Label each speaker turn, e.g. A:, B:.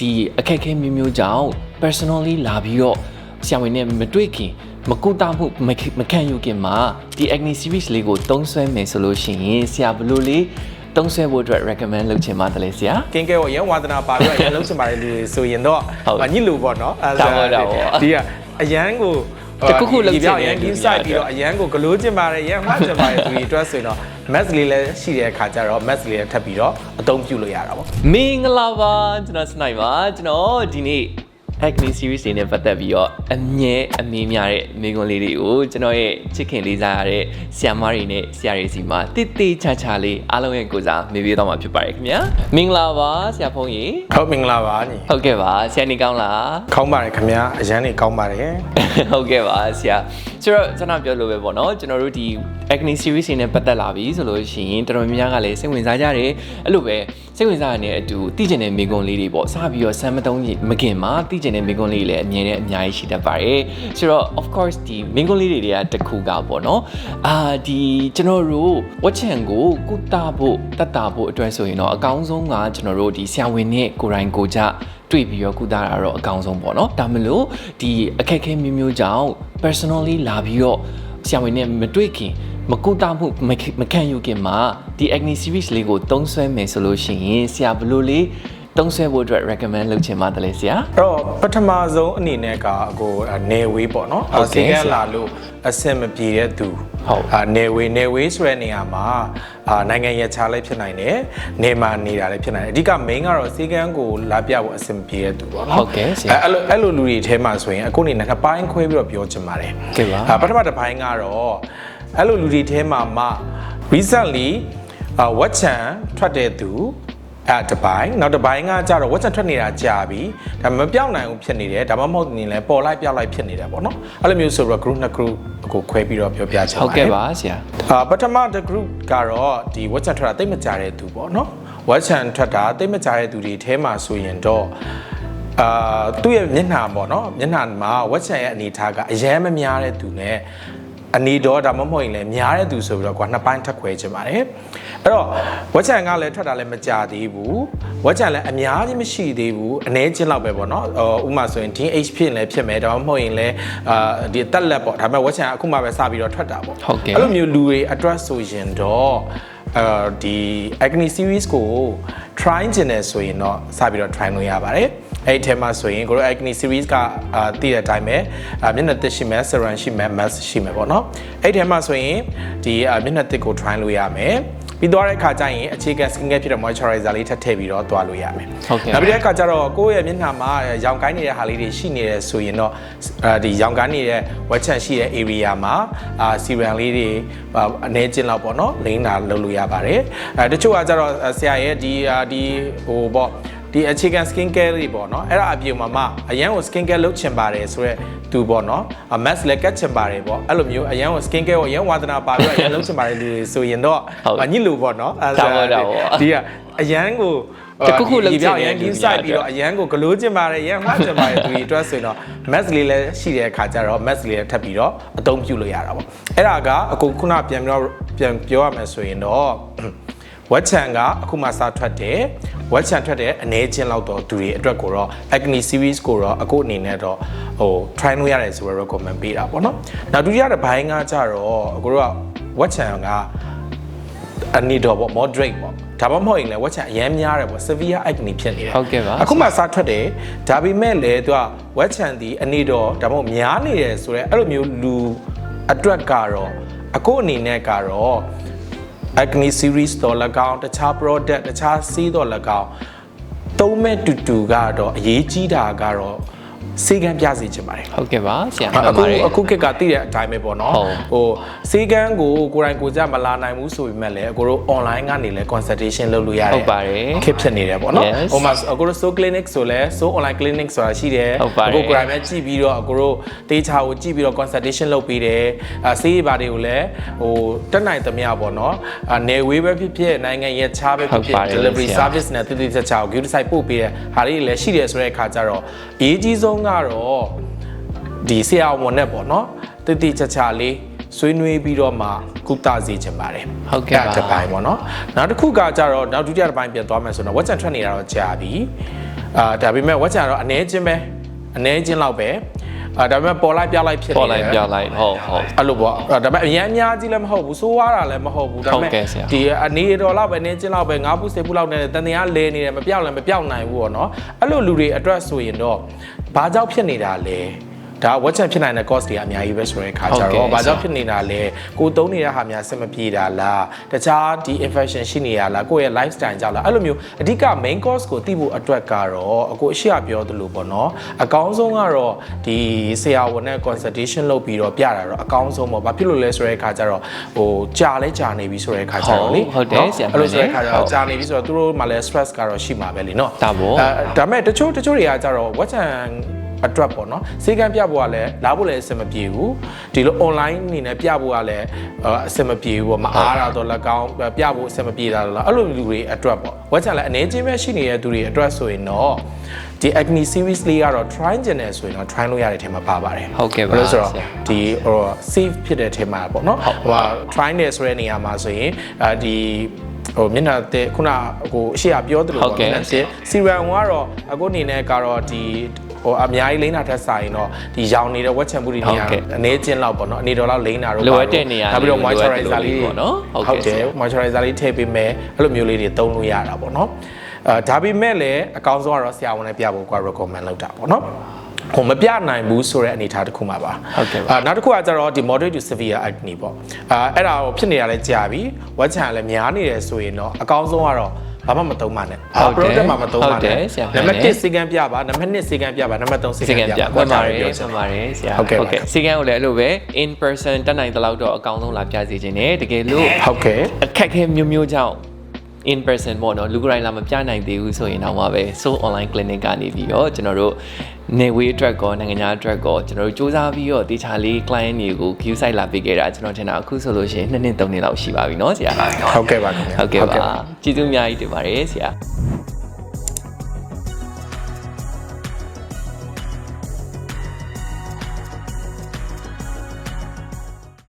A: ဒီအခက်အခဲမျိုးမျိုးကြောင့် personally လာပြီးတော့ဆရာဝန်နဲ့မတွေ့ခင်မကူတာမှုမခမခံယူခင်မှာဒီ acne series လေးကိုသုံးစွဲမယ်ဆိုလို့ရှိရင်ဆရာဘယ်လိုလေးသုံးစွဲဖို့အတွက် recommend လုပ်ချင်ပါတယ်ဆရာ
B: ကင်းကဲကိုရန်ဝါသနာပါပြီးတော့ရန်လုံးစင်ပါတယ်လူတွေဆိုရင်တော့
A: ဟုတ်
B: ညစ်လို့ပေါ့နော်အဲ
A: တောင်းပါတော့ပေါ့
B: ဒီကအရန်ကို
A: တစ်ခုခုလုပ်ချင်
B: ဒီပြောင်း
A: တဲ့
B: ရန်
A: လူ
B: က
A: တွေ
B: င်းဆိုင်ပြီးတော့အရန်ကိုဂလိုးကျင်ပါတယ်ရန်မှားကျင်ပါတယ်သူတွေအတွက်ဆိုရင်တော့ mask လေးလည်းရှိတဲ့အခါကျတော့ mask လေးလည်းထပ်ပြီးတော့အသုံးပြုလို့ရတာပေါ့
A: မင်္ဂလာပါကျွန်တော်စနိုက်ပါကျွန်တော်ဒီနေ့ acne series တွေနဲ့ပတ်သက်ပြီးတော့အမြဲအမေးများတဲ့မိကွန်းလေးတွေကိုကျွန်တော်ရဲ့ချစ်ခင်လေးစားရတဲ့ဆရာမတွေနဲ့ဆရာတွေစီမှာတိတိချာချာလေးအားလုံးရဲ့ကိုယ်စားမေးပေးတော့မှာဖြစ်ပါတယ်ခင်ဗျာမင်္ဂလာပါဆရာဖုန်းကြီး
B: ဟုတ်မင်္ဂလာပါညီ
A: ဟုတ်ကဲ့ပါဆရာနေကောင်းလား
B: ကောင်းပါတယ်ခင်ဗျာအရန်နေကောင်းပါတယ်
A: ဟုတ်ကဲ့ပါဆရာဆိုတော့ကျွန်တော်ပြောလို့ပဲပေါ့နော်ကျွန်တော်တို့ဒီ acne series တွေနဲ့ပတ်သက်လာပြီဆိုလို့ရှိရင်တော်တော်များများကလည်းစိတ်ဝင်စားကြတယ်အဲ့လိုပဲ စိတ်ဝင်စားရတဲ့အတူသိကျင်တဲ့မိကွန်းလေးတွေပေါ့စပြီးတော့ဆမ်းမတုံးမခင်မှာသိကျင်တဲ့မိကွန်းလေးတွေလည်းအမြင်နဲ့အများကြီးရှိတတ်ပါတယ်ဆိုတော့ of course ဒီမိကွန်းလေးတွေကတစ်ခုကပေါ့နော်အာဒီကျွန်တော်တို့ဝက်ချန်ကိုကုသဖို့တတ်တာဖို့အတွက်ဆိုရင်တော့အကောင်းဆုံးကကျွန်တော်တို့ဒီဆရာဝန်နဲ့ကိုယ်တိုင်ကိုယ်ကြတွေ့ပြီးတော့ကုသတာတော့အကောင်းဆုံးပေါ့နော်ဒါမလို့ဒီအခက်အခဲမျိုးမျိုးကြောင့် personally လာပြီးတော့ဆရာဝန်နဲ့မတွေ့ခင် မကူတာမှုမခမခံယူခင်မှာဒီ acne series လေးကိုသုံးစွဲမယ်ဆိုလို့ရှိရင်ဆရာဘယ်လိုလေးသုံးစွဲဖို့အတွက် recommend လုပ်ချင်ပါတယ်ဆရာ
B: အဲ့တော့ပထမဆုံးအနေနဲ့ကကိုနေဝေးပေါ့နော်
A: ဟုတ်ကဲ့
B: ဆေးကန်းလာလို့အဆင်မပြေတဲ့သူ
A: ဟုတ်
B: အာနေဝေးနေဝေးဆိုတဲ့နေရာမှာအာနိုင်ငံရခြားလည်းဖြစ်နိုင်တယ်နေမှာနေတာလည်းဖြစ်နိုင်တယ်အဓိက main ကတော့ဆေးကန်းကိုလာပြဖို့အဆင်မပြေတဲ့သူပေါ့နော်
A: ဟုတ်ကဲ့ဆရာ
B: အဲ့လိုအဲ့လိုလူတွေထဲမှာဆိုရင်အခုအနေနဲ့နှစ်ပိုင်းခွဲပြီးတော့ပြောချင်ပါတယ်
A: ကဲပါ
B: အာပထမတစ်ပိုင်းကတော့ အဲ့လိုလူတွေထဲမှာမှ recently အာဝက်ချန်ထွက်တဲ့သူအဲ့တစ်ပိုင်းနောက်တစ်ပိုင်းကကြတော့ဝက်ချန်ထွက်နေတာကြာပြီဒါမပြောင်းနိုင်ဘူးဖြစ်နေတယ်ဒါမှမဟုတ်နေလဲပေါ်လိုက်ပြောက်လိုက်ဖြစ်နေတယ်ပေါ့နော်အဲ့လိုမျိုးဆိုတော့ group နှစ် group ကိုခွဲပြီးတော့ပြောပြချင်ပါတယ်
A: ဟုတ်ကဲ့ပါဆရာ
B: အာပထမတစ် group ကတော့ဒီဝက်ချန်ထွက်တာတိတ်မကြတဲ့သူပေါ့နော်ဝက်ချန်ထွက်တာတိတ်မကြတဲ့သူတွေထဲမှာဆိုရင်တော့အာသူ့ရဲ့မျက်နှာပေါ့နော်မျက်နှာမှာဝက်ချန်ရဲ့အနေထားကအရန်မများတဲ့သူနဲ့ အနေတော့ဒါမှမဟုတ်ရင်လည်းများတဲ့သူဆိုပြီးတော့ကွာနှစ်ပိုင်းထပ်ခွဲခြင်းပါတယ်အဲ့တော့ဝက်ချန်ကလည်းထွက်တာလည်းမကြသေးဘူးဝက်ချန်လည်းအများကြီးမရှိသေးဘူးအနည်းချင်းလောက်ပဲပေါ့နော်ဟိုဥပမာဆိုရင် DH ဖြစ်ရင်လည်းဖြစ်မယ်ဒါမှမဟုတ်ရင်လည်းအာဒီတက်လက်ပေါ့ဒါပေမဲ့ဝက်ချန်ကအခုမှပဲစပြီးတော့ထွက်တာပေါ့
A: ဟုတ်ကဲ့
B: အဲ့လိုမျိုးလူတွေ address ဆိုရင်တော့အဲဒီ acne series ကို try ကျင်တယ်ဆိုရင်တော့စပြီးတော့ try လို့ရပါတယ် အဲ့ဒီထဲမှာဆိုရင်ကိုတို့ acne series ကအာတည်တဲ့အတိုင်းပဲအာမျက်နှာသစ်ရှိမယ် serum ရှိမယ် mask ရှိမယ်ပေါ့နော်အဲ့ဒီထဲမှာဆိုရင်ဒီအာမျက်နှာသစ်ကို try လို့ရမယ်ပြီးသွားတဲ့အခါကျရင်အခြေခံ skin care ဖြစ်တဲ့ moisturizer လေးထပ်ထည့်ပြီးတော့သွားလို့ရမယ်
A: ဟုတ်ကဲ့
B: နောက်ပြီးတဲ့အခါကျတော့ကိုယ့်ရဲ့မျက်နှာမှာရောင်ကိုင်းနေတဲ့ဟာလေးတွေရှိနေတယ်ဆိုရင်တော့အဲဒီရောင်ကိုင်းနေတဲ့ဝက်ချန်ရှိတဲ့ area မှာအာ serum လေးတွေအာအနေချင်းလောက်ပေါ့နော်လိမ့်တာလုပ်လို့ရပါတယ်အဲတချို့ကကျတော့ဆရာရဲ့ဒီအာဒီဟိုပေါ့ ဒီအခြေခံ skin care တွေပေါ့နော်အဲ့ဒါအပြင်မှာမှအရန်ကို skin care လုပ်ချင်ပါတယ်ဆိုတော့သူပေါ့နော် mask လည်းကတ်ချင်ပါတယ်ပေါ့အဲ့လိုမျိုးအရန်ကို skin care ကိုအရန်ဝါသနာပါပြီးတော့အရန်လုပ်ချင်ပါတယ်လူတွေဆိုရင်တော့
A: ဟုတ်
B: ညစ်လို့ပေါ့နော်အဲ့
A: တောင်းပါတော့ပေါ့
B: ဒီကအရန်ကို
A: တစ်ခုခုလုပ်ချင်
B: ပြော
A: တဲ့
B: ရန်
A: လူ
B: က
A: တွေ
B: င်းဆိုင်ပြီးတော့အရန်ကိုဂလိုးကျင်ပါတယ်ရန်မှားကျင်ပါတယ်သူတွေအတွက်ဆိုရင်တော့ mask လေးလည်းရှိတဲ့အခါကျတော့ mask လေးလည်းထပ်ပြီးတော့အသုံးပြုလို့ရတာပေါ့အဲ့ဒါကအခုခုနပြန်ပြီးတော့ပြန်ပြောရမယ်ဆိုရင်တော့ ဝက်ချန်ကအခုမှစထွက်တယ်ဝက်ချန်ထွက်တဲ့အနေချင်းလောက်တော့သူတွေအတွက်ကိုတော့ acne series ကိုတော့အခုအနေနဲ့တော့ဟို try လုပ်ရတယ်ဆိုတော့ recommend ပေးတာပေါ့နော်နောက်ဒုတိယတစ်ပိုင်းကကြတော့အခုတို့ကဝက်ချန်ကအနေတော့ပေါ့ moderate ပေါ့ဒါမှမဟုတ်ရင်လည်းဝက်ချန်အရင်များတယ်ပေါ့ severe acne ဖြစ်နေတယ်
A: ဟုတ်ကဲ့ပါ
B: အခုမှစထွက်တယ်ဒါပေမဲ့လည်းသူကဝက်ချန်ဒီအနေတော့ဒါမှမဟုတ်များနေတယ်ဆိုတော့အဲ့လိုမျိုးလူအတွက်ကတော့အခုအနေနဲ့ကတော့ acne series တော့၎င်းတခြား product တခြားဆေးတော့၎င်းသုံးမဲ့တူတူကတော့အရေးကြီးတာကတော့ စေကံပြစေချင်ပါတယ်
A: ဟုတ်ကဲ့ပါဆရာ
B: အခု
A: မှန်ပါတယ်
B: အခုခေတ်ကတည်တဲ့အတိုင်းပဲပေါ့နော်
A: ဟုတ်
B: ဟိုစေကန်းကိုကိုယ်တိုင်ကိုယ်ကြမလာနိုင်ဘူးဆိုပေမဲ့လည်းအကိုတို့ online ကနေလည်း consultation လုပ်လို့ရတယ်
A: ဟုတ်ပါတယ်
B: ခေတ်ဖြစ်နေတယ်ပေါ့နော်
A: Yes
B: ဟိုမှာအကိုတို့ so clinic ဆိုလဲ so online clinic ဆိုတာရှိတယ်
A: ဟုတ်ပါတယ်
B: အကိုကိုယ်တိုင်ပဲကြည့်ပြီးတော့အကိုတို့တေးချာကိုကြည့်ပြီးတော့ consultation လုပ်ပေးတယ်အဲဆေးရပါတွေကိုလည်းဟိုတက်နိုင်သမျှပေါ့နော်အနေဝေးပဲဖြစ်ဖြစ်နိုင်ငံရဲ့ချားပဲဖြစ်ဖြစ်
A: ဟုတ်ပါတယ်
B: delivery
A: ဆရာ
B: service နဲ့တိတိကျကျကို give site ပို့ပေးတဲ့ဟာလေးတွေလည်းရှိတယ်ဆိုတဲ့အခါကျတော့အရေးကြီးဆုံးကတော့ဒီဆရာဝန်နဲ့ပေါ့နော်တိတိကျကျလေးဆွေးနွေးပြီးတော့မှကုသစေချင်ပါတယ်
A: ဟုတ်ကဲ့ပါ
B: အဲ့ဒါတစ်ပိုင်းပေါ့နော်နောက်တစ်ခုကကြတော့နောက်ဒုတိယတစ်ပိုင်းပြန်သွားမယ်ဆိုတော့ဝက်ချန်ထွက်နေတာတော့ကြာပြီအာဒါပေမဲ့ဝက်ချန်တော့အနေချင်းပဲအနေချင်းလောက်ပဲအာဒါပေမဲ့ပေါ်လိုက်ပြလိုက်ဖြစ်နေတယ်
A: ပေါ်လိုက်ပြလိုက်ဟုတ်ဟုတ်
B: အဲ့လိုပေါ့အဲ့ဒါပေမဲ့အရင်အများကြီးလည်းမဟုတ်ဘူးစိုးွားတာလည်းမဟုတ်ဘူးဒါပေ
A: ဟုတ်
B: မဲ့
A: ကဲ့ဆရာ
B: ဒီအနေတော်လောက်ပဲအနေချင်းလောက်ပဲငါးဖူးစေဖူးလောက်နဲ့တန်တရားလဲနေတယ်မပြောက်လည်းမပြောက်နိုင်ဘူးပေါ့နော်အဲ့လိုလူတွေအတွက်ဆိုရင်တော့ ဘာကြောင့်ဖြစ်နေတာလဲ ဒါဝက်ချန်ဖြစ်နိုင်တဲ့ cost တွေကအများကြီးပဲဆိုရင်ခါကြ
A: ဟုတ်ကဲ့
B: တော့ဘာကြောင့်
A: ဆရာ
B: ဖြစ်နေတာလဲကိုသုံးနေတဲ့ဟာများဆက်မပြေတာလားတခြားဒီ infection ရှိနေရလားကိုယ့်ရဲ့ lifestyle ကြောင့်လားအဲ့လိုမျိုးအဓိက main course ကိုသိဖို့အတွက်ကတော့အကိုအရှိရပြောသလိုပေါ့နော်အကောင်းဆုံးကတော့ဒီဆရာဝန်နဲ့ consultation လုပ်ပြီးတော့ပြတာတော့အကောင်းဆုံးပေါ့ဘာဖြစ်လို့လဲဆိုတဲ့အခါကျတော့ဟိုကြာလဲကြာနေပြီဆိုတဲ့အခါကျတော့လေ
A: ဟုတ်တယ်
B: နော်
A: ဆရာ
B: အဲ့လိုဆိုတဲ့အခါကျ
A: ဟုတ်
B: တော့ကြာနေပြီဆိုတော့သူတို့မှလည်း stress ကတော့ရှိမှာပဲလीနော်
A: ဒါပေါ့
B: အဲဒါပေမဲ့တချို့တချို့တွေကကြတော့ဝက်ချန် အတွက်ပေါ့နော်စေကံပြဖို့ကလည်းလာဖို့လည်းအဆင်မပြေဘူးဒီလို online အနေနဲ့ပြဖို့ကလည်းအအဆင်မပြေဘူးပေါ့မအားတာတော့လည်းကောင်းပြဖို့အဆင်မပြေတာတော့လားအဲ့လိုလူတွေအတွက်ပေါ့ဝက်ချန်လည်းအနေချင်းပဲရှိနေတဲ့သူတွေအတွက်ဆိုရင်တော့ဒီ acne series လေးကတော့ try ကျင်တယ်ဆိုရင်တော့ try လို့ရတဲ့ထဲမှာပါပါတယ်
A: ဟုတ်ကဲ့ပါ
B: ဘယ်လိုဆိုတော့
A: ဆရာ
B: ဒီဟို safe ဖြစ်တဲ့ထဲမှာပေါ့နော်ဟိုဟာ try နေဆိုတဲ့နေရာမှာဆိုရင်အဲဒီဟိုမျက်နှာတဲ့ခုနဟိုအရှိအပြောသလို
A: ဟုတ်ကဲ့
B: မျက်နှာတဲ့စီရန်ကတော့အခုအနေနဲ့ကတော့ဒီ ဟိုအများကြီးလိမ့်တာထက်စာရင်တော့ဒီရောင်နေတဲ့ဝက်ချံမှုတွေနေရာ
A: ဟုတ်ကဲ့
B: အနေချင်းလောက်ပေါ့နော်အနေတော်လောက်လိမ့်တာတော့
A: လိုအပ်တဲ့နေရာ
B: နောက်ပြီးတော့
A: လိုအပ်တဲ့
B: moisturizer လေး
A: ပေါ့နော်ဟုတ်ကဲ့
B: ဟုတ်တယ် moisturizer လေးထည့်ပေးမယ်အဲ့လိုမျိုးလေးတွေသုံးလို့ရတာပေါ့နော်အဲဒါပေမဲ့လည်းအကောင်းဆုံးကတော့ဆရာဝန်နဲ့ပြဖို့က recommend လုပ်တာပေါ့နော်ဟိုမပြနိုင်ဘူးဆိုတဲ့အနေအထားတစ်ခုမှာပါ
A: ဟုတ်ကဲ့ပါ
B: အာနောက်တစ်ခုကကျတော့ဒီ moderate to severe acne ပေါ့အာအဲ့ဒါကိုဖြစ်နေတာလဲကြာပြီဝက်ချန်လည်းများနေတယ်ဆိုရင်တော့အကောင်းဆုံးကတော့ ဘာမှမသုံးပါနဲ့
A: ဟုတ်တယ်
B: product မှာမသုံးပါ
A: ဟုတ်တယ်
B: နဲ့
A: ဆရာ
B: နံပါတ်
A: မှန်တယ်
B: 1စေကံပြပါနံပါတ်2စေကံပြပါနံပါတ်3စေ
A: စီ
B: ကံ
A: ကံ
B: ပြ
A: ပြ
B: ပါ
A: မှန်ပါတယ်
B: ပြော
A: မှ
B: စ
A: န်ပါတယ်ဆရာ
B: ဟုတ်ကဲ့ပါ
A: စီကံကိုလည်းအဲ့လိုပဲ in person တက်နိုင်တဲ့လောက်တော့အကောင်းဆုံးလာပြစီခြင်းနဲ့တကယ်လို့
B: ဟုတ်ကဲ့
A: အခက်အခဲမျိုးမျိုးကြောင့် in person ပေါ့နော်လူကိုယ်တိုင်လာမပြနိုင်သေးဘူးဆိုရင်တော့မှာပဲ so online clinic ကနေပြီးတော့ကျွန်တော်တို့ နေဝေးအတွက်ကောနိုင်ငံခြားအတွက်ကောကျွန်တော်တို့စူးစမ်းပြီးတော့တေချာလေး client တွေကို queue site လာပေးခဲ့တာကျွန်တော်ထင်တာအခုဆိုလို့ရှိရင်2နှစ်3နှစ်လောက်ရှိပါပြီเนาะဆရာ
B: ဟုတ်ကဲ့ပါခင်ဗျာ
A: ဟုတ်ကဲ့ပါကျေးဇူးအများကြီးတင်ပါတယ်ဆရာ